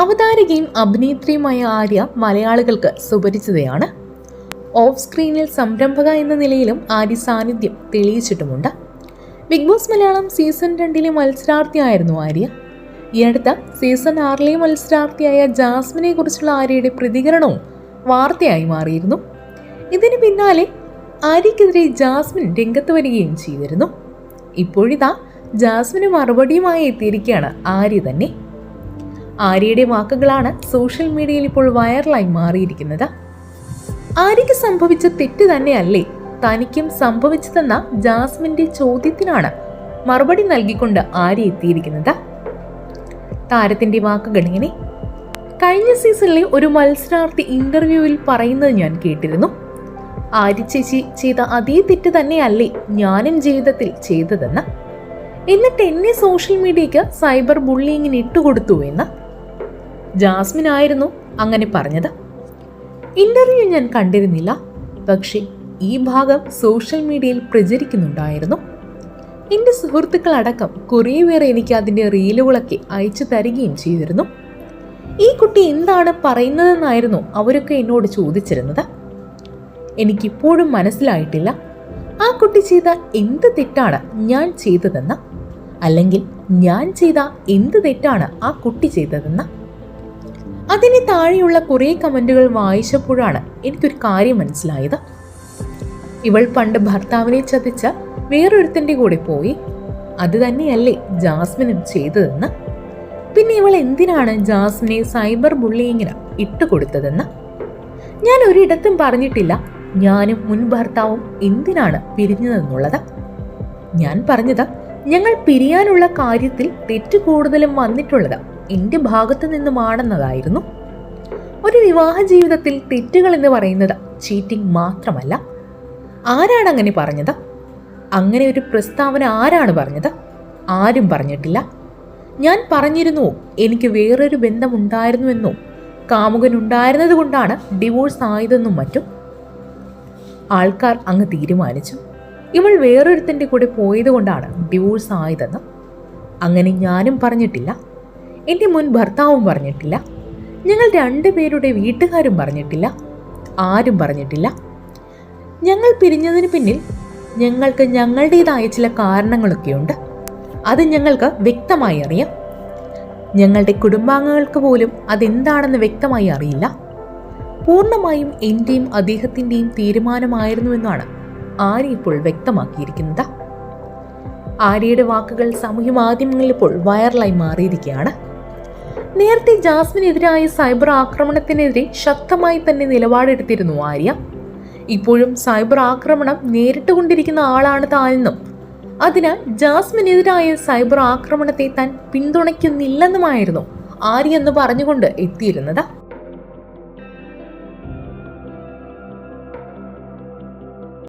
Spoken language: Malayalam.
അവതാരകയും അഭിനേത്രിയുമായ ആര്യ മലയാളികൾക്ക് സുപരിചിതയാണ്. ഓഫ് സ്ക്രീനിൽ സംരംഭക എന്ന നിലയിലും ആര്യ സാന്നിധ്യം തെളിയിച്ചിട്ടുമുണ്ട്. ബിഗ് ബോസ് മലയാളം സീസൺ രണ്ടിലെ മത്സരാർത്ഥിയായിരുന്നു ആര്യ. ഈ അടുത്ത സീസൺ ആറിലെ മത്സരാർത്ഥിയായ ജാസ്മിനെ കുറിച്ചുള്ള ആര്യയുടെ പ്രതികരണവും വാർത്തയായി മാറിയിരുന്നു. ഇതിന് പിന്നാലെ ആര്യക്കെതിരെ ജാസ്മിൻ രംഗത്ത് വരികയും ചെയ്തിരുന്നു. ഇപ്പോഴിതാ ജാസ്മിന് മറുപടിയുമായി എത്തിയിരിക്കുകയാണ് ആര്യ തന്നെ. ആര്യയുടെ വാക്കുകളാണ് സോഷ്യൽ മീഡിയയിൽ ഇപ്പോൾ വൈറലായി മാറിയിരിക്കുന്നത്. ആര്യയ്ക്ക് സംഭവിച്ച തെറ്റ് തന്നെയല്ലേ തനിക്കും സംഭവിച്ചതെന്ന ജാസ്മിന്റെ ചോദ്യത്തിനാണ് മറുപടി നൽകിക്കൊണ്ട് ആര്യ എത്തിയിരിക്കുന്നത്. താരത്തിന്റെ വാക്കുകൾ ഇങ്ങനെ. കഴിഞ്ഞ സീസണിലെ ഒരു മത്സരാർത്ഥി ഇന്റർവ്യൂവിൽ പറയുന്നത് ഞാൻ കേട്ടിരുന്നു. ആര്യ ചേച്ചി ചെയ്ത അതേ തെറ്റ് തന്നെയല്ലേ ഞാനും ജീവിതത്തിൽ ചെയ്തതെന്ന്. എന്നിട്ട് എന്നെ സോഷ്യൽ മീഡിയയ്ക്ക് സൈബർ ബുള്ളിങ്ങിന് ഇട്ടുകൊടുത്തു എന്ന്. ജാസ്മിൻ ആയിരുന്നു അങ്ങനെ പറഞ്ഞത്. ഇന്റർവ്യൂ ഞാൻ കണ്ടിരുന്നില്ല. പക്ഷേ ഈ ഭാഗം സോഷ്യൽ മീഡിയയിൽ പ്രചരിക്കുന്നുണ്ടായിരുന്നു. എന്റെ സുഹൃത്തുക്കളടക്കം കുറേ പേർ എനിക്ക് അതിന്റെ റീലുകളൊക്കെ അയച്ചു തരികയും ചെയ്തിരുന്നു. ഈ കുട്ടി എന്താണ് പറയുന്നതെന്നായിരുന്നു അവരൊക്കെ എന്നോട് ചോദിച്ചിരുന്നത്. എനിക്കിപ്പോഴും മനസ്സിലായിട്ടില്ല. ആ കുട്ടി ചെയ്ത എന്ത് തെറ്റാണ് ഞാൻ ചെയ്തതെന്ന്? അല്ലെങ്കിൽ ഞാൻ ചെയ്ത എന്ത് തെറ്റാണ് ആ കുട്ടി ചെയ്തതെന്ന്? അതിന് താഴെയുള്ള കുറേ കമന്റുകൾ വായിച്ചപ്പോഴാണ് എനിക്കൊരു കാര്യം മനസ്സിലായത്. ഇവൾ പണ്ട് ഭർത്താവിനെ ചതിച്ച വേറൊരുത്തന്റെ കൂടെ പോയി. അത് തന്നെയല്ലേ ജാസ്മിനും ചെയ്തതെന്ന്. പിന്നെ ഇവൾ എന്തിനാണ് ജാസ്മിനെ സൈബർ ബുള്ളിങ്ങിന് ഇട്ടുകൊടുത്തതെന്ന്. ഞാൻ ഒരിടത്തും പറഞ്ഞിട്ടില്ല. ഞാനും മുൻ ഭർത്താവും എന്തിനാണ് പിരിഞ്ഞതെന്നുള്ളത്. ഞാൻ പറഞ്ഞത് ഞങ്ങൾ പിരിയാനുള്ള കാര്യത്തിൽ തെറ്റ് കൂടുതലും വന്നിട്ടുള്ളത് എന്റെ ഭാഗത്തു നിന്നുമാണെന്നതായിരുന്നു. ഒരു വിവാഹ ജീവിതത്തിൽ തെറ്റുകൾ എന്ന് പറയുന്നത് ചീറ്റിംഗ് മാത്രമല്ല. ആരാണ് അങ്ങനെ പറഞ്ഞത്? അങ്ങനെ ഒരു പ്രസ്താവന ആരാണ് പറഞ്ഞത്? ആരും പറഞ്ഞിട്ടില്ല. ഞാൻ പറഞ്ഞിരുന്നു എനിക്ക് വേറൊരു ബന്ധമുണ്ടായിരുന്നുവെന്നോ കാമുകൻ ഉണ്ടായിരുന്നത് കൊണ്ടാണ് ഡിവോഴ്സ് ആയതെന്നും മറ്റും. ആൾക്കാർ അങ്ങ് തീരുമാനിച്ചു. ഇവൾ വേറൊരുത്തന്റെ കൂടെ പോയത് കൊണ്ടാണ് ഡിവോഴ്സ് ആയതെന്ന്. അങ്ങനെ ഞാനും പറഞ്ഞിട്ടില്ല. എന്റെ മുൻ ഭർത്താവും പറഞ്ഞിട്ടില്ല. ഞങ്ങൾ രണ്ടുപേരുടെ വീട്ടുകാരും പറഞ്ഞിട്ടില്ല. ആരും പറഞ്ഞിട്ടില്ല. ഞങ്ങൾ പിരിഞ്ഞതിന് പിന്നിൽ ഞങ്ങൾക്ക് ഞങ്ങളുടേതായ ചില കാരണങ്ങളൊക്കെയുണ്ട്. അത് ഞങ്ങൾക്ക് വ്യക്തമായി അറിയാം. ഞങ്ങളുടെ കുടുംബാംഗങ്ങൾക്ക് പോലും അതെന്താണെന്ന് വ്യക്തമായി അറിയില്ല. പൂർണമായും എന്റെയും അദ്ദേഹത്തിന്റെയും തീരുമാനമായിരുന്നുവെന്നാണ് ആര്യ ഇപ്പോൾ വ്യക്തമാക്കിയിരിക്കുന്നത്. ആര്യയുടെ വാക്കുകൾ സാമൂഹ്യ മാധ്യമങ്ങളിൽ ഇപ്പോൾ വൈറലായി മാറിയിരിക്കുകയാണ്. നേരത്തെ ജാസ്മിനെതിരായ സൈബർ ആക്രമണത്തിനെതിരെ ശക്തമായി തന്നെ നിലപാടെടുത്തിരുന്നു ആര്യ. ഇപ്പോഴും സൈബർ ആക്രമണം നേരിട്ടുകൊണ്ടിരിക്കുന്ന ആളാണ് താനെന്നും അതിനാൽ ജാസ്മിനെതിരായ സൈബർ ആക്രമണത്തെ താൻ പിന്തുണയ്ക്കുന്നില്ലെന്നുമായിരുന്നു ആര്യ എന്ന് പറഞ്ഞുകൊണ്ട് എത്തിയിരുന്നത്.